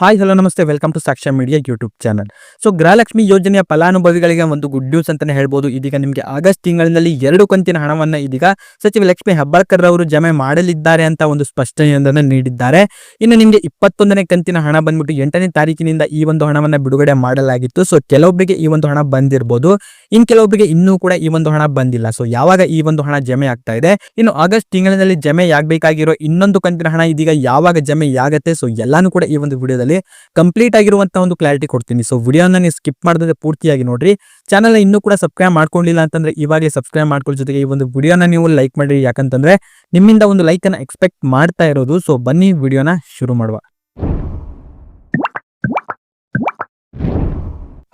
Hi hello ನಮಸ್ತೆ. Welcome to Sakshya media YouTube channel so Gruhalakshmi ಯೋಜನೆಯ ಫಲಾನುಭವಿಗಳಿಗೆ ಒಂದು ಗುಡ್ ನ್ಯೂಸ್ ಅಂತಾನೆ ಹೇಳ್ಬೋದು. ಇದೀಗ ನಿಮಗೆ ಆಗಸ್ಟ್ ತಿಂಗಳಿನಲ್ಲಿ ಎರಡು ಕಂತಿನ ಹಣವನ್ನು ಇದೀಗ ಸಚಿವ ಲಕ್ಷ್ಮಿ ಹೆಬ್ಬಾಳ್ಕರ್ ಅವರು ಜಮೆ ಮಾಡಲಿದ್ದಾರೆ ಅಂತ ಒಂದು ಸ್ಪಷ್ಟನೆಯೊಂದನ್ನು ನೀಡಿದ್ದಾರೆ. ಇನ್ನು ನಿಮಗೆ ಇಪ್ಪತ್ತೊಂದನೇ ಕಂತಿನ ಹಣ ಬಂದ್ಬಿಟ್ಟು ಎಂಟನೇ ತಾರೀಕಿನಿಂದ ಈ ಒಂದು ಹಣವನ್ನು ಬಿಡುಗಡೆ ಮಾಡಲಾಗಿತ್ತು. ಸೊ ಕೆಲವೊಬ್ಬರಿಗೆ ಈ ಒಂದು ಹಣ ಬಂದಿರಬಹುದು ಇನ್ನು ಕೆಲವೊಬ್ಬರಿಗೆ ಇನ್ನೂ ಕೂಡ ಈ ಒಂದು ಹಣ ಬಂದಿಲ್ಲ. ಸೊ ಯಾವಾಗ ಈ ಒಂದು ಹಣ ಜಮೆ ಆಗ್ತಾ ಇದೆ? ಇನ್ನು ಆಗಸ್ಟ್ ತಿಂಗಳಿನಲ್ಲಿ ಜಮೆ ಆಗಬೇಕಾಗಿರೋ ಇನ್ನೊಂದು ಕಂತಿನ ಹಣ ಇದೀಗ ಯಾವಾಗ ಜಮೆ ಆಗತ್ತೆ ಸೊ ಎಲ್ಲಾನು ಕೂಡ ಈ ಒಂದು ವಿಡಿಯೋದಲ್ಲಿ ಕಂಪ್ಲೀಟ್ ಆಗಿರುವಂತಹ ಒಂದು ಕ್ಲಾರಿಟಿ ಕೊಡ್ತೀನಿ. ಸೊ ವಿಡಿಯೋನ ನೀವು ಸ್ಕಿಪ್ ಮಾಡದೆ ಪೂರ್ತಿಯಾಗಿ ನೋಡ್ರಿ. ಚಾನಲ್ ಇನ್ನೂ ಕೂಡ ಸಬ್ಸ್ಕ್ರೈಬ್ ಮಾಡ್ಕೊಂಡಿಲ್ಲ ಅಂತಂದ್ರೆ ಇವಾಗಲೇ ಸಬ್ಸ್ಕ್ರೈಬ್ ಮಾಡ್ಕೊಳ್ಳೋ ಜೊತೆಗೆ ಈ ಒಂದು ವಿಡಿಯೋನ ನೀವು ಲೈಕ್ ಮಾಡಿ ಯಾಕಂತಂದ್ರೆ ನಿಮ್ಮಿಂದ ಒಂದು ಲೈಕ್ ಅನ್ನ ಎಕ್ಸ್ಪೆಕ್ಟ್ ಮಾಡ್ತಾ ಇರೋದು. ಸೊ ಬನ್ನಿ ವಿಡಿಯೋನ ಶುರು ಮಾಡುವ.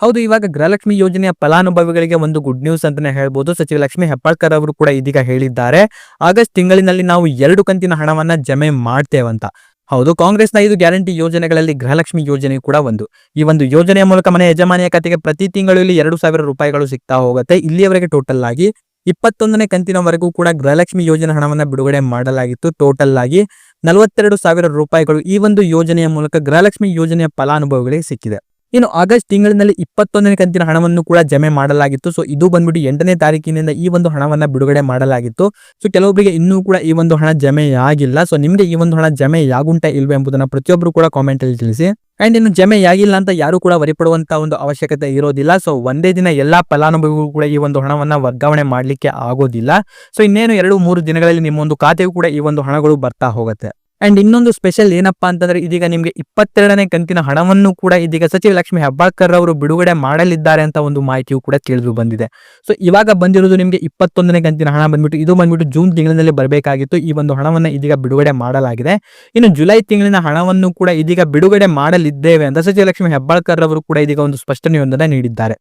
ಹೌದು, ಇವಾಗ ಗೃಹಲಕ್ಷ್ಮಿ ಯೋಜನೆಯ ಫಲಾನುಭವಿಗಳಿಗೆ ಒಂದು ಗುಡ್ ನ್ಯೂಸ್ ಅಂತಾನೆ ಹೇಳ್ಬೋದು. ಸಚಿವ ಲಕ್ಷ್ಮಿ ಹೆಬ್ಬಾಳ್ಕರ್ ಅವರು ಕೂಡ ಇದೀಗ ಹೇಳಿದ್ದಾರೆ. ಆಗಸ್ಟ್ ತಿಂಗಳಿನಲ್ಲಿ ನಾವು ಎರಡು ಕಂತಿನ ಹಣವನ್ನ ಜಮೆ ಮಾಡ್ತೇವಂತ. ಹೌದು, ಕಾಂಗ್ರೆಸ್ನ ಐದು ಗ್ಯಾರಂಟಿ ಯೋಜನೆಗಳಲ್ಲಿ ಗೃಹಲಕ್ಷ್ಮಿ ಯೋಜನೆ ಕೂಡ ಒಂದು. ಈ ಒಂದು ಯೋಜನೆಯ ಮೂಲಕ ಮನೆ ಯಜಮಾನಿಯ ಖಾತೆಗೆ ಪ್ರತಿ ತಿಂಗಳಲ್ಲಿ ಎರಡು ಸಾವಿರ ರೂಪಾಯಿಗಳು ಸಿಗ್ತಾ ಹೋಗುತ್ತೆ. ಇಲ್ಲಿಯವರೆಗೆ ಟೋಟಲ್ ಆಗಿ ಇಪ್ಪತ್ತೊಂದನೇ ಕಂತಿನವರೆಗೂ ಕೂಡ ಗೃಹಲಕ್ಷ್ಮಿ ಯೋಜನೆ ಹಣವನ್ನು ಬಿಡುಗಡೆ ಮಾಡಲಾಗಿತ್ತು. ಟೋಟಲ್ ಆಗಿ ನಲವತ್ತೆರಡು ಸಾವಿರ ರೂಪಾಯಿಗಳು ಈ ಒಂದು ಯೋಜನೆಯ ಮೂಲಕ ಗೃಹಲಕ್ಷ್ಮಿ ಯೋಜನೆಯ ಫಲಾನುಭವಿಗಳಿಗೆ ಸಿಕ್ಕಿದೆ. ಇನ್ನು ಆಗಸ್ಟ್ ತಿಂಗಳಿನಲ್ಲಿ ಇಪ್ಪತ್ತೊಂದನೇ ಕಂತಿನ ಹಣವನ್ನು ಕೂಡ ಜಮೆ ಮಾಡಲಾಗಿತ್ತು. ಸೊ ಇದು ಬಂದ್ಬಿಟ್ಟು ಎಂಟನೇ ತಾರೀಕಿನಿಂದ ಈ ಒಂದು ಹಣವನ್ನ ಬಿಡುಗಡೆ ಮಾಡಲಾಗಿತ್ತು. ಸೊ ಕೆಲವೊಬ್ಬರಿಗೆ ಇನ್ನೂ ಕೂಡ ಈ ಒಂದು ಹಣ ಜಮೆ ಆಗಿಲ್ಲ ಸೊ ನಿಮ್ಗೆ ಈ ಒಂದು ಹಣ ಜಮೆ ಯಾಗುಂಟ ಇಲ್ವೇ ಎಂಬುದನ್ನ ಪ್ರತಿಯೊಬ್ಬರು ಕೂಡ ಕಾಮೆಂಟ್ ಅಲ್ಲಿ ತಿಳಿಸಿ. ಅಂಡ್ ಇನ್ನು ಜಮೆ ಆಗಿಲ್ಲ ಅಂತ ಯಾರು ಕೂಡ ವರಿಪಡುವಂತ ಒಂದು ಅವಶ್ಯಕತೆ ಇರೋದಿಲ್ಲ. ಸೊ ಒಂದೇ ದಿನ ಎಲ್ಲಾ ಫಲಾನುಭವಿಗಳು ಕೂಡ ಈ ಒಂದು ಹಣವನ್ನ ವರ್ಗಾವಣೆ ಮಾಡಲಿಕ್ಕೆ ಆಗೋದಿಲ್ಲ. ಸೊ ಇನ್ನೇನು ಎರಡು ಮೂರು ದಿನಗಳಲ್ಲಿ ನಿಮ್ಮೊಂದು ಖಾತೆಗೂ ಕೂಡ ಈ ಒಂದು ಹಣಗಳು ಬರ್ತಾ ಹೋಗುತ್ತೆ. ಅಂಡ್ ಇನ್ನೊಂದು ಸ್ಪೆಷಲ್ ಏನಪ್ಪಾ ಅಂತಂದ್ರೆ, ಇದೀಗ ನಿಮ್ಗೆ ಇಪ್ಪತ್ತೆರಡನೇ ಕಂತಿನ ಹಣವನ್ನು ಕೂಡ ಇದೀಗ ಸಚಿವ ಲಕ್ಷ್ಮಿ ಹೆಬ್ಬಾಳ್ಕರ್ ಅವರು ಬಿಡುಗಡೆ ಮಾಡಲಿದ್ದಾರೆ ಅಂತ ಒಂದು ಮಾಹಿತಿಯು ಕೂಡ ತಿಳಿದು ಬಂದಿದೆ. ಸೊ ಇವಾಗ ಬಂದಿರೋದು ನಿಮ್ಗೆ ಇಪ್ಪತ್ತೊಂದನೇ ಕಂತಿನ ಹಣ ಬಂದ್ಬಿಟ್ಟು, ಇದು ಬಂದ್ಬಿಟ್ಟು ಜೂನ್ ತಿಂಗಳಿನಲ್ಲಿ ಬರಬೇಕಾಗಿತ್ತು. ಈ ಒಂದು ಹಣವನ್ನು ಇದೀಗ ಬಿಡುಗಡೆ ಮಾಡಲಾಗಿದೆ. ಇನ್ನು ಜುಲೈ ತಿಂಗಳಿನ ಹಣವನ್ನು ಕೂಡ ಇದೀಗ ಬಿಡುಗಡೆ ಮಾಡಲಿದ್ದೇವೆ ಅಂತ ಸಚಿವ ಲಕ್ಷ್ಮಿ ಹೆಬ್ಬಾಳ್ಕರ್ ಅವರು ಕೂಡ ಇದೀಗ ಒಂದು ಸ್ಪಷ್ಟನೆಯೊಂದನ್ನು ನೀಡಿದ್ದಾರೆ.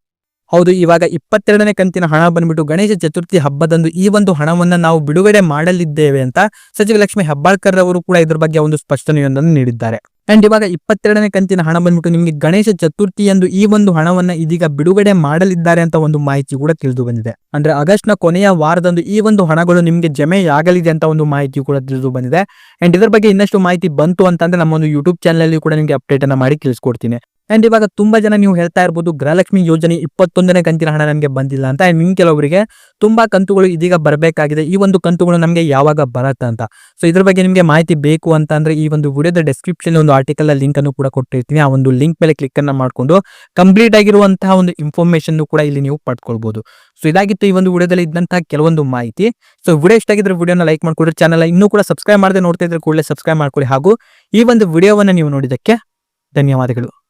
ಹೌದು, ಇವಾಗ ಇಪ್ಪತ್ತೆರಡನೇ ಕಂತಿನ ಹಣ ಬಂದ್ಬಿಟ್ಟು ಗಣೇಶ ಚತುರ್ಥಿ ಹಬ್ಬದಂದು ಈ ಒಂದು ಹಣವನ್ನು ನಾವು ಬಿಡುಗಡೆ ಮಾಡಲಿದ್ದೇವೆ ಅಂತ ಸಚಿವ ಲಕ್ಷ್ಮಿ ಹೆಬ್ಬಾಳ್ಕರ್ ಅವರು ಕೂಡ ಇದ್ರ ಬಗ್ಗೆ ಒಂದು ಸ್ಪಷ್ಟನೆಯೊಂದನ್ನು ನೀಡಿದ್ದಾರೆ. ಅಂಡ್ ಇವಾಗ ಇಪ್ಪತ್ತೆರಡನೇ ಕಂತಿನ ಹಣ ಬಂದ್ಬಿಟ್ಟು ನಿಮಗೆ ಗಣೇಶ ಚತುರ್ಥಿಯಂದು ಈ ಒಂದು ಹಣವನ್ನ ಇದೀಗ ಬಿಡುಗಡೆ ಮಾಡಲಿದ್ದಾರೆ ಅಂತ ಒಂದು ಮಾಹಿತಿ ಕೂಡ ತಿಳಿದು ಬಂದಿದೆ. ಅಂದ್ರೆ ಆಗಸ್ಟ್ನ ಕೊನೆಯ ವಾರದಂದು ಈ ಒಂದು ಹಣಗಳು ನಿಮಗೆ ಜಮೆ ಆಗಲಿದೆ ಅಂತ ಒಂದು ಮಾಹಿತಿ ಕೂಡ ತಿಳಿದು ಬಂದಿದೆ. ಅಂಡ್ ಇದರ ಬಗ್ಗೆ ಇನ್ನಷ್ಟು ಮಾಹಿತಿ ಬಂತು ಅಂತಂದ್ರೆ ನಮ್ಮ ಒಂದು ಯೂಟ್ಯೂಬ್ ಚಾನಲ್ ಅಲ್ಲಿ ಕೂಡ ನಿಮಗೆ ಅಪ್ಡೇಟ್ ಅನ್ನ ಮಾಡಿ ತಿಳಿಸ್ಕೊಡ್ತೀನಿ. ಅಂಡ್ ಇವಾಗ ತುಂಬಾ ಜನ ನೀವು ಹೇಳ್ತಾ ಇರ್ಬೋದು, ಗೃಹಲಕ್ಷ್ಮಿ ಯೋಜನೆ ಇಪ್ಪತ್ತೊಂದನೇ ಕಂತಿನ ಹಣ ನಮಗೆ ಬಂದಿಲ್ಲ ಅಂತ. ನಿಮ್ ಕೆಲವರಿಗೆ ತುಂಬಾ ಕಂತುಗಳು ಇದೀಗ ಬರಬೇಕಾಗಿದೆ. ಈ ಒಂದು ಕಂತುಗಳು ನಮಗೆ ಯಾವಾಗ ಬರತ್ತೆ ಅಂತ. ಸೊ ಇದ್ರ ಬಗ್ಗೆ ನಿಮಗೆ ಮಾಹಿತಿ ಬೇಕು ಅಂತ ಅಂದ್ರೆ ಈ ಒಂದು ವಿಡಿಯೋದ ಡಿಸ್ಕ್ರಿಪ್ಷನ್ ಒಂದು ಆರ್ಟಿಕಲ್ ಲಿಂಕ್ ಅನ್ನು ಕೂಡ ಕೊಟ್ಟಿರ್ತೀನಿ. ಆ ಒಂದು ಲಿಂಕ್ ಮೇಲೆ ಕ್ಲಿಕ್ ಅನ್ನ ಮಾಡ್ಕೊಂಡು ಕಂಪ್ಲೀಟ್ ಆಗಿರುವಂತಹ ಒಂದು ಇನ್ಫಾರ್ಮೇಶನ್ ಕೂಡ ಇಲ್ಲಿ ನೀವು ಪಡ್ಕೊಳ್ಬಹುದು ಸೊ ಇದಾಗಿತ್ತು ಈ ಒಂದು ವಿಡಿಯೋದಲ್ಲಿ ಇದ್ದಂತಹ ಕೆಲವೊಂದು ಮಾಹಿತಿ. ಸೊ ವಿಡಿಯೋ ಇಷ್ಟ ಆಗಿದ್ರೆ ವಿಡಿಯೋನ ಲೈಕ್ ಮಾಡ್ಕೊಡ್ರಿ ಚಾನಲ್ ಇನ್ನೂ ಕೂಡ ಸಬ್ಸ್ಕ್ರೈಬ್ ಮಾಡದೆ ನೋಡ್ತಾ ಇದ್ರೆ ಕೂಡಲೇ ಸಬ್ಸ್ಕ್ರೈಬ್ ಮಾಡ್ಕೊಳ್ಳಿ ಹಾಗೂ ಈ ಒಂದು ವಿಡಿಯೋವನ್ನು ನೀವು ನೋಡಿದಕ್ಕೆ ಧನ್ಯವಾದಗಳು.